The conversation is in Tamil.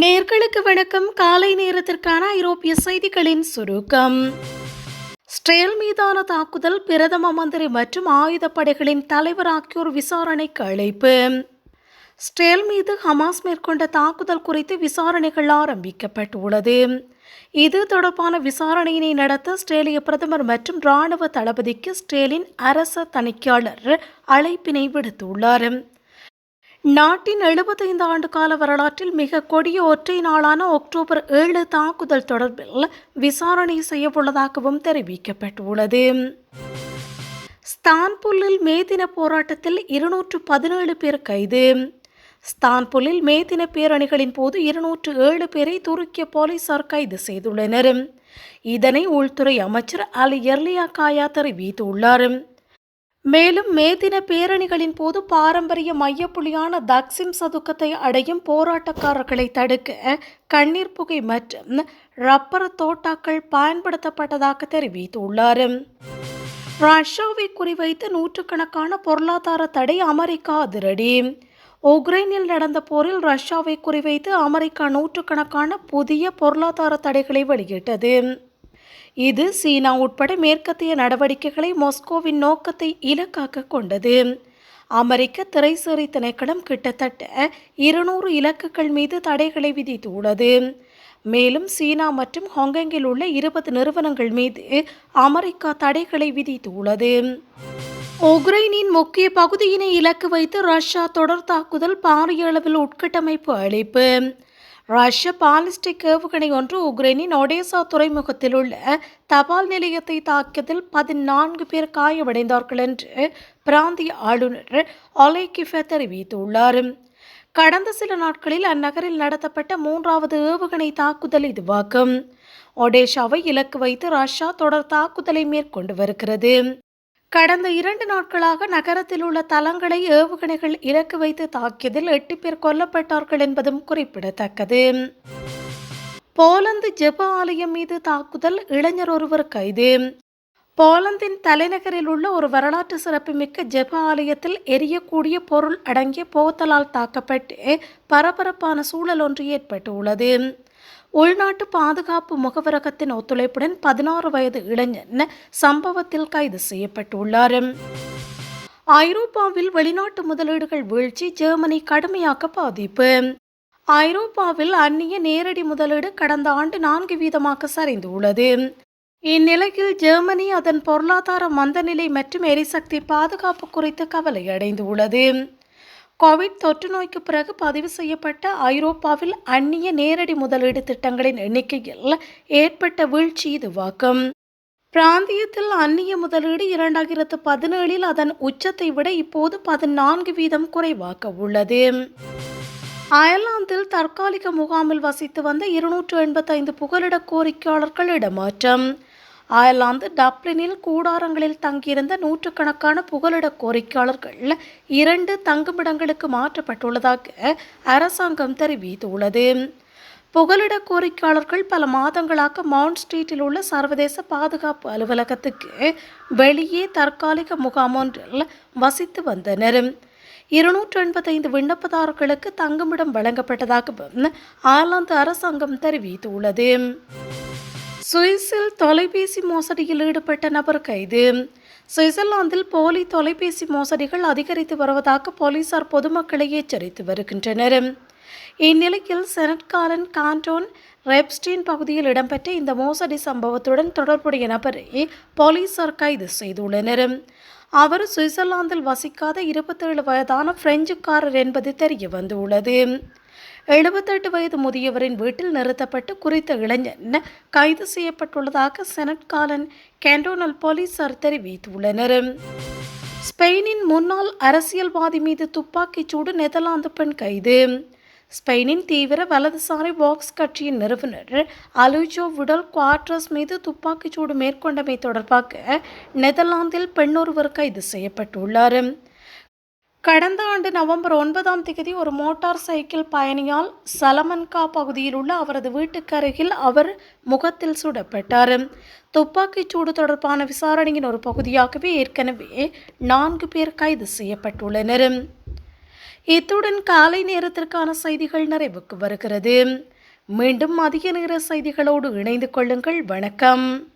நேர்களுக்கு வணக்கம். காலை நேரத்திற்கான ஐரோப்பிய செய்திகளின் சுருக்கம். ஸ்ட்ரேல் மீதான தாக்குதல் பிரதம மந்திரி மற்றும் ஆயுதப்படைகளின் தலைவர் ஆகியோர் விசாரணைக்கு அழைப்பு. ஸ்ட்ரேல் மீது ஹமாஸ் மேற்கொண்ட தாக்குதல் குறித்து விசாரணைகள் ஆரம்பிக்கப்பட்டுள்ளது. இது தொடர்பான விசாரணையினை நடத்த ஸ்ட்ரேலிய பிரதமர் மற்றும் இராணுவ தளபதிக்கு ஸ்ட்ரேலின் அரச தணிக்கையாளர் அழைப்பினை விடுத்துள்ளார். நாட்டின் எழுபத்தைந்து ஆண்டு கால வரலாற்றில் மிக கொடிய ஒற்றை நாளான அக்டோபர் ஏழு தாக்குதல் தொடர்பில் விசாரணை செய்யவுள்ளதாகவும் தெரிவிக்கப்பட்டுள்ளது. ஸ்தான்புல்லில் மே தின போராட்டத்தில் இருநூற்று பதினேழு பேர் கைது. ஸ்தான்புல்லில் மே தின பேரணிகளின் போது இருநூற்று ஏழு பேரை துருக்கிய போலீசார் கைது செய்துள்ளனர். இதனை உள்துறை அமைச்சர் அலி எர்லியா காயா தெரிவித்துள்ளார். மேலும் மேதின பேரணிகளின் போது பாரம்பரிய மையப்புள்ளியான தக்சிம் சதுக்கத்தை அடையும் போராட்டக்காரர்களை தடுக்க கண்ணீர் புகை மற்றும் ரப்பர் தோட்டாக்கள் பயன்படுத்தப்பட்டதாக தெரிவித்துள்ளார். ரஷ்யாவை குறிவைத்து நூற்றுக்கணக்கான பொருளாதார தடை அமெரிக்கா அதிரடி. உக்ரைனில் நடந்த போரில் ரஷ்யாவை குறிவைத்து அமெரிக்கா நூற்றுக்கணக்கான புதிய பொருளாதார தடைகளை வெளியிட்டது. இது சீனா உட்பட மேற்கத்திய நடவடிக்கைகளை மாஸ்கோவின் நோக்கத்தை இலக்காக கொண்டது. அமெரிக்க திரைசேரி திணைக்களம் கிட்டத்தட்ட இருநூறு இலக்குகள் மீது தடைகளை விதித்துள்ளது. மேலும் சீனா மற்றும் ஹாங்காங்கில் உள்ள இருபது நிறுவனங்கள் மீது அமெரிக்கா தடைகளை விதித்துள்ளது. உக்ரைனின் முக்கிய பகுதியினை இலக்கு வைத்து ரஷ்யா தொடர் தாக்குதல் பாரிய அளவில் உட்கட்டமைப்பு அளிப்பு. ரஷ்ய பாலிஸ்டிக் ஏவுகணை ஒன்று உக்ரைனின் ஒடேசா துறைமுகத்தில் உள்ள தபால் நிலையத்தை தாக்கியதில் பதினான்கு பேர் காயமடைந்தார்கள் என்று பிராந்திய ஆளுநர் ஒலைகிஃபே தெரிவித்துள்ளார். கடந்த சில நாட்களில் அந்நகரில் நடத்தப்பட்ட மூன்றாவது ஏவுகணை தாக்குதல் இதுவாகும். ஒடேஷாவை இலக்கு வைத்து ரஷ்யா தொடர் தாக்குதலை மேற்கொண்டு வருகிறது. கடந்த இரண்டு நாட்களாக நகரத்தில் உள்ள தளங்களை ஏவுகணைகள் இலக்கு வைத்து தாக்கியதில் எட்டு பேர் கொல்லப்பட்டார்கள் என்பதும் குறிப்பிடத்தக்கது. போலந்து ஜெப ஆலயம் மீது தாக்குதல் இளைஞர் ஒருவர் கைது. போலந்தின் தலைநகரில் உள்ள ஒரு வரலாற்று சிறப்புமிக்க ஜெப ஆலயத்தில் எரியக்கூடிய பொருள் அடங்கிய போத்தலால் தாக்கப்பட்டு பரபரப்பான சூழல் ஒன்று ஏற்பட்டுள்ளது. உள்நாட்டு பாதுகாப்பு முகவரகத்தின் ஒத்துழைப்புடன் பதினாறு வயது இளைஞன் சம்பவத்தில் கைது செய்யப்பட்டுள்ளார். ஐரோப்பாவில் வெளிநாட்டு முதலீடுகள் வீழ்ச்சி ஜெர்மனி கடுமையாக பாதிப்பு. ஐரோப்பாவில் அந்நிய நேரடி முதலீடு கடந்த ஆண்டு நான்கு வீதமாக சரிந்து உள்ளது இந்நிலையில் ஜெர்மனி அதன் பொருளாதார மந்தநிலை மற்றும் எரிசக்தி பாதுகாப்பு குறித்து கவலை அடைந்துள்ளது கோவிட் தொற்று நோய்க்கு பிறகு பதிவு செய்யப்பட்ட ஐரோப்பாவில் அந்நிய நேரடி முதலீடு திட்டங்களின் எண்ணிக்கையில் ஏற்பட்ட வீழ்ச்சி இதுவாகும். பிராந்தியத்தில் அந்நிய முதலீடு இரண்டாயிரத்து பதினேழில் அதன் உச்சத்தை விட இப்போது பதினான்கு வீதம் குறைவாக உள்ளது. அயர்லாந்தில் தற்காலிக முகாமில் வசித்து வந்த இருநூற்று எண்பத்தைந்து புகலிட கோரிக்கையாளர்கள் இடமாற்றம். அயர்லாந்து டப்ளினில் கூடாரங்களில் தங்கியிருந்த நூற்றுக்கணக்கான புகலிட கோரிக்கையாளர்கள் இரண்டு தங்குமிடங்களுக்கு மாற்றப்பட்டுள்ளதாக அரசாங்கம் தெரிவித்துள்ளது. புகலிட கோரிக்கையாளர்கள் பல மாதங்களாக மவுண்ட் ஸ்ட்ரீட்டில் உள்ள சர்வதேச பாதுகாப்பு அலுவலகத்துக்கு வெளியே தற்காலிக முகாம் ஒன்றில் வசித்து வந்தனர். இருநூற்று எண்பத்தைந்து விண்ணப்பதாரர்களுக்கு தங்குமிடம் வழங்கப்பட்டதாகவும் அயர்லாந்து அரசாங்கம் தெரிவித்துள்ளது. சுவிஸில் தொலைபேசி மோசடியில் ஈடுபட்ட நபர் கைது. சுவிட்சர்லாந்தில் போலி தொலைபேசி மோசடிகள் அதிகரித்து வருவதாக போலீசார் பொதுமக்களை எச்சரித்து வருகின்றனர். இந்நிலையில் செனட்காரன் கான்டோன் ரெப்ஸ்டீன் பகுதியில் இடம்பெற்ற இந்த மோசடி சம்பவத்துடன் தொடர்புடைய நபரை போலீசார் கைது செய்துள்ளனர். அவர் சுவிட்சர்லாந்தில் வசிக்காத இருபத்தேழு வயதான பிரெஞ்சுக்காரர் என்பது தெரிய வந்துள்ளது எழுபத்தெட்டு வயது முதியவரின் வீட்டில் நிறுத்தப்பட்டு குறித்த இளைஞன் கைது செய்யப்பட்டுள்ளதாக செனட் காலன் கேண்டோனல் போலீசார் தெரிவித்துள்ளனர். ஸ்பெயினின் முன்னாள் அரசியல்வாதி மீது துப்பாக்கிச் சூடு நெதர்லாந்து பெண் கைது. ஸ்பெயினின் தீவிர வலதுசாரி பாக்ஸ் கட்சியின் நிறுவனர் அலுஜோ விடல் குவாட்ரஸ் மீது துப்பாக்கிச் சூடு மேற்கொண்டமை தொடர்பாக நெதர்லாந்தில் பெண்ணொருவர் கைது செய்யப்பட்டுள்ளார். கடந்த ஆண்டு நவம்பர் ஒன்பதாம் தேதி ஒரு மோட்டார் சைக்கிள் பயணியால் சலமன்கா பகுதியில் உள்ள அவரது வீட்டுக்கு அருகில் அவர் முகத்தில் சுடப்பட்டார். துப்பாக்கிச் சூடு தொடர்பான விசாரணையின் ஒரு பகுதியாகவே ஏற்கனவே நான்கு பேர் கைது செய்யப்பட்டுள்ளனர். இத்துடன் காலை நேரத்திற்கான செய்திகள் நிறைவுக்கு வருகிறது. மீண்டும் அதிக நேர செய்திகளோடு இணைந்து கொள்ளுங்கள். வணக்கம்.